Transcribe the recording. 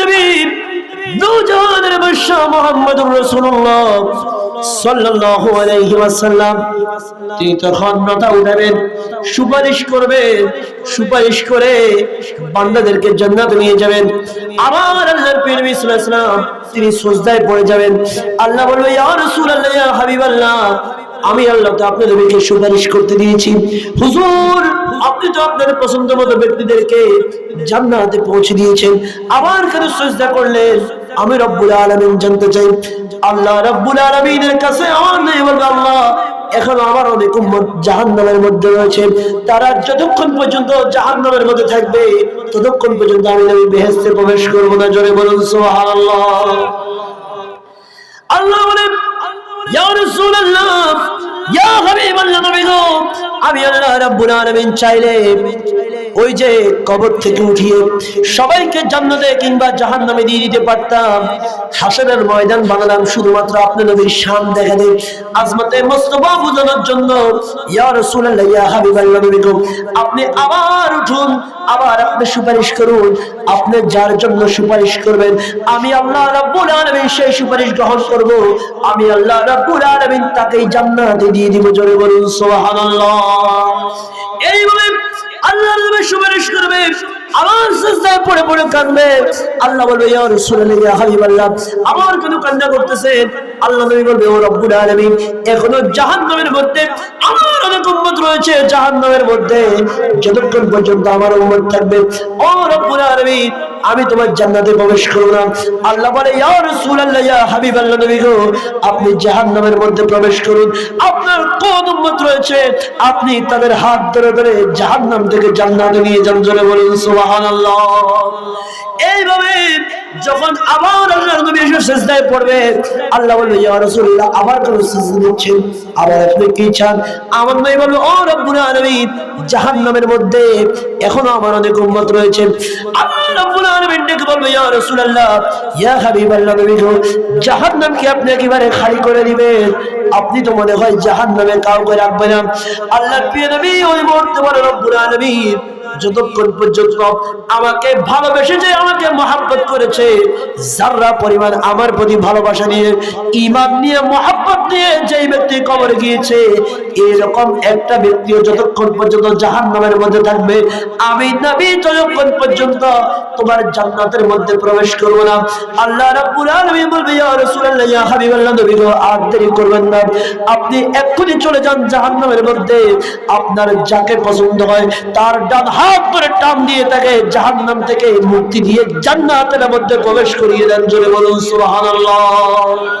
নবী, দুজনের মাথা উঠাবেন সুপারিশ করবেন সুপারিশ করে বান্দাদেরকে জান্নাতে নিয়ে যাবেন। আবার আল্লাহর সাল্লাল্লাহু তিনি সিজদায় পড়ে যাবেন। আল্লাহ বলবে, ইয়া রাসূলুল্লাহ হাবিবাল্লাহ আমি আল্লাহ তো আপনার নবীকে সুপারিশ করতে দিয়েছি। হুজুর, আপনি তো আপনার পছন্দ মতো ব্যক্তিদেরকে জান্নাতে পৌঁছে দিয়েছেন। আবার কেন সজদা করলেন? আমি রব্বুল আলামিন জানতে চাই, আল্লাহ রব্বুল আলামিনের কাছে আমার নেই বলবে আল্লাহ এখন আমার অনেক উম্মত জাহান্নামের মধ্যে রয়েছে। তারা যতক্ষণ পর্যন্ত জাহান্নামের মধ্যে থাকবে, ততক্ষণ পর্যন্ত আমি নবী বেহেশতে প্রবেশ করব না। জোরে বলুন, সুবহানাল্লাহ। আল্লাহ বলেন, ইয়া রাসূলুল্লাহ আমি আল্লাহ রাব্বুল আলামিন চাইলে ওই যে কবর থেকে উঠিয়ে সবাইকে জান্নাতে কিংবা জাহান্নামে দিয়ে দিতে পারতাম। হাসরের ময়দান বানালাম, শুধুমাত্র আপনার নবীর শান দেখা দেয় আজমাতে মোস্তফা বুঝানোর জন্য, ইয়া রাসূলুল্লাহ হাবিবাল্লাহ নবী আপনি আবার উঠুন, আবার আপনি সুপারিশ করুন। আপনি যার জন্য সুপারিশ করবেন, আমি আল্লাহ রাব্বুল আলামিন সেই সুপারিশ গ্রহণ করব। আমি আল্লাহ রাব্বুল আলামিন তাকেই জান্নাতে দিয়ে দিব, জোরে বলুন সুবহানাল্লাহ। এইভাবে সুপারিশ করবে। আমার সিজদায় পড়ে পড়ে কাঁদবে। আল্লাহ বলবে, ইয়া রাসূলুল্লাহ হাবিবাল্লাহ আমার কেন কান্না করতেছেন আল্লাহ নবী বলবে, ও রব্বুল আলামিন, এখনও জাহান্নামের মধ্যে আমার অনেক উম্মত রয়েছে, জাহান্নামের মধ্যে যতক্ষণ পর্যন্ত আমার উম্মত থাকবে। ও রব্বুল আলামিন, আমি তোমার জান্নাতে প্রবেশ করব না। আল্লাহ বলে, ইয়া রাসূলুল্লাহ, ইয়া হাবিবাল্লাহ নবী গো, আপনি জাহান্নামের মধ্যে প্রবেশ করুন। আপনি তাদের হাত ধরে ধরে জাহান্নাম থেকে জান্নাতে নিয়ে যান জোরে বলুন সুবহানাল্লাহ। এইভাবে যখন আবার আল্লাহর নবী এসে সিজদায় পড়বে, আল্লাহ বলবে, ইয়া রাসূলুল্লাহ, আবার কেন সিজদা দিচ্ছেন? আবার আপনি কি চান? আমার নবী বলবে, ও রব্বুল আলামিন, জাহান্নামের মধ্যে এখনও আমার অনেক উম্মত রয়েছে। আল্লাহ রব্বুল আলামিন ডেকে বলবে, ইয়া রাসূলুল্লাহ, ইয়া হাবিবাল্লাহ, নবী গো জাহান্নাম কি আপনি একেবারে খালি করে দিবেন। আপনি তো মনে হয় জাহান্নামে কাউকে রাখবেন না। আল্লাহর প্রিয় নবী ওই মুহূর্তে বলে, রব্বুল আলামিন যতক্ষণ পর্যন্ত আমাকে ভালোবেসে যে আমাকে মহাব্বত করেছে, যার্রা পরিমাণ আমার প্রতি ভালোবাসা নিয়ে ইমান নিয়ে, মহাব্বত নিয়ে যেই ব্যক্তি কবরে গিয়েছে, এরকম একটা ব্যক্তিও যতক্ষণ পর্যন্ত জাহান নামের মধ্যে থাকবে, আমি নবী যতক্ষণ পর্যন্ত তোমার জান্নাতের মধ্যে প্রবেশ করব না। আল্লাহ আপনি এক্ষুনি চলে যান জাহান্নামের মধ্যে। আপনার যাকে পছন্দ হয়, তার ডান হাত ধরে টান দিয়ে তাকে জাহান নাম থেকে মুক্তি দিয়ে জান্নাতের মধ্যে প্রবেশ করিয়ে দেন। জোরে বলুন, সুবহানাল্লাহ।